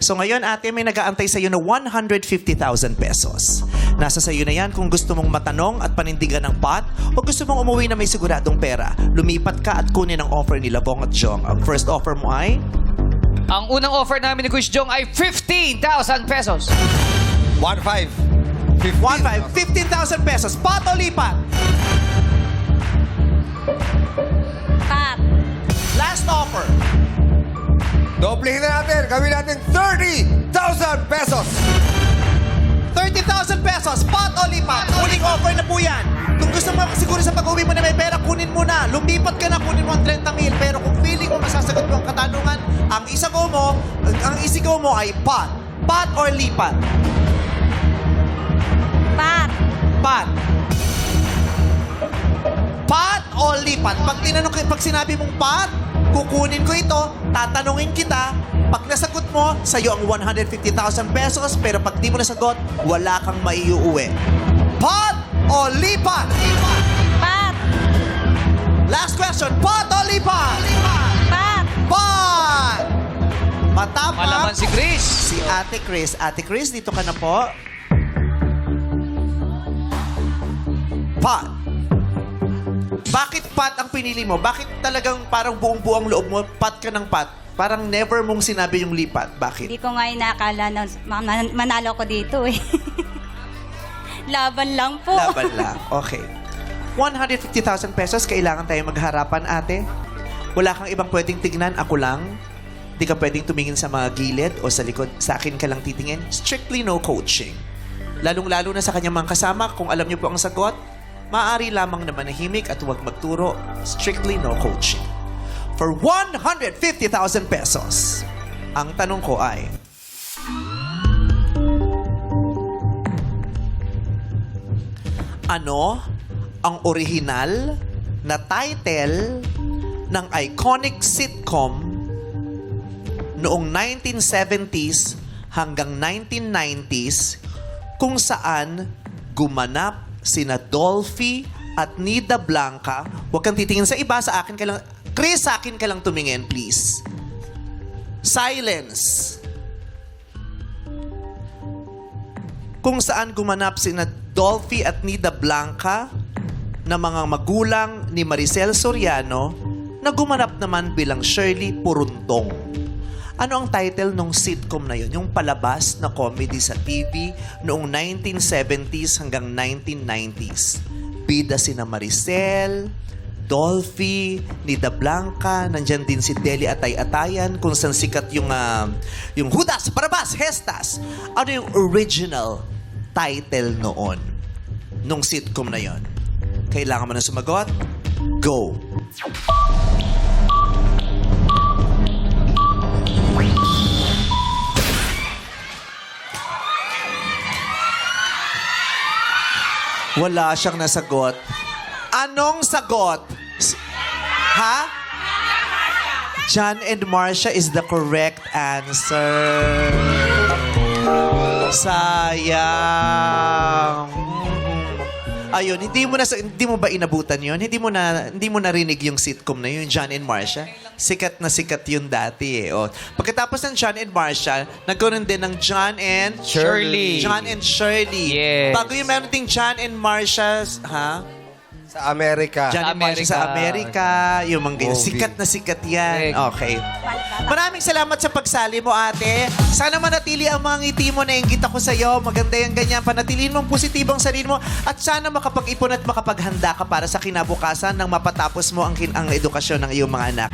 So ngayon ate, may nag-aantay sa iyo na 150,000 pesos. Nasa sa iyo na yan kung gusto mong matanong at panindigan ng pot o gusto mong umuwi na may siguradong pera. Lumipat ka at kunin ang offer ni Labong at Jong. Ang first offer mo ay Ang unang offer namin ni Kuya Jong ay 15,000 pesos. 1.5. 1,500, 15,000 pesos. Pot o lipat? Pat. Last offer. Doblehin na natin. Gawin natin 30,000 pesos. 30,000 pesos. Pot o lipat? Huling offer na po yan. Kung gusto mo siguro sa pag-uwi mo na may pera, kunin mo na. Lumipat ka na, kunin mo ang 30 mil. Pero kung feeling mo masasagot mo ang katanungan, ang isago mo, ang isigaw mo ay pot. Pot or lipat? Pat. Pot. Pot o lipat? Pag tinanong pag sinabi mong pot, kukunin ko ito, tatanungin kita, pag nasagot mo, sa'yo ang 150,000 pesos, pero pag di mo nasagot, wala kang maiuwi. Pot o lipat? Pat. Last question, pot o lipat? Pat. Pot! Matapang Malaman si Chris. si Ate Chris. Ate Chris, dito ka na po. Pot. Bakit pot ang pinili mo? Bakit talagang parang buong-buong loob mo, pot ka ng pot? Parang never mong sinabi yung lipat. Bakit? Hindi ko nga inakala na ma- man- manalo ko dito eh. Laban lang po. Laban lang. Okay. 150,000 pesos, kailangan tayo magharapan, ate. Wala kang ibang pwedeng tignan, ako lang. Hindi ka pwedeng tumingin sa mga gilid o sa likod. Sa akin ka lang titingin. Strictly no coaching. Lalong-lalo na sa kanyang mga kasama, kung alam niyo po ang sagot, maaari lamang na manahimik at huwag magturo. Strictly no coaching. For 150,000 pesos, ang tanong ko ay, ano ang original na title ng iconic sitcom noong 1970s hanggang 1990s kung saan gumanap sina Dolphy at Nida Blanca. Huwag kang titingin sa iba, sa akin ka lang. Chris, sa akin ka lang tumingin, please. Silence. kung saan gumanap sina Dolphy at Nida Blanca na mga magulang ni Maricel Soriano na gumanap naman bilang Shirley Puruntong. Ano ang title ng sitcom na yun? Yung palabas na comedy sa TV noong 1970s hanggang 1990s. Bida sina Maricel, Dolphy, Nida Blanca, nandyan din si Deli Atay-Atayan, kung saan sikat yung, ah, yung Hudas, Barabas, Hestas. Ano yung original title noon, nung sitcom na yon? Kailangan mo na sumagot? Go! Wala siyang nasagot. Anong sagot? Ha? John and Marcia is the correct answer. Sayang. Ayun, hindi mo na hindi mo ba inabutan 'yon? Hindi mo na hindi mo narinig yung sitcom na yun, John and Marcia. Sikat na sikat yun dati eh. O, pagkatapos ng John and Marcia, nagkaroon din ng John and Shirley. John and Shirley. Yes. Bago yung meron ding John and Marcia's, ha? Sa Amerika. John and Marcia sa Amerika. Yung mga ganyan. Movie. Sikat na sikat yan. Correct. Okay. Maraming salamat sa pagsali mo, ate. Sana manatili ang mga ngiti mo na inggit ako sa'yo. Maganda yung ganyan. Panatilin mong positibong sarili mo. At sana makapag-ipon at makapaghanda ka para sa kinabukasan nang mapatapos mo ang, kin- ang edukasyon ng iyong mga anak.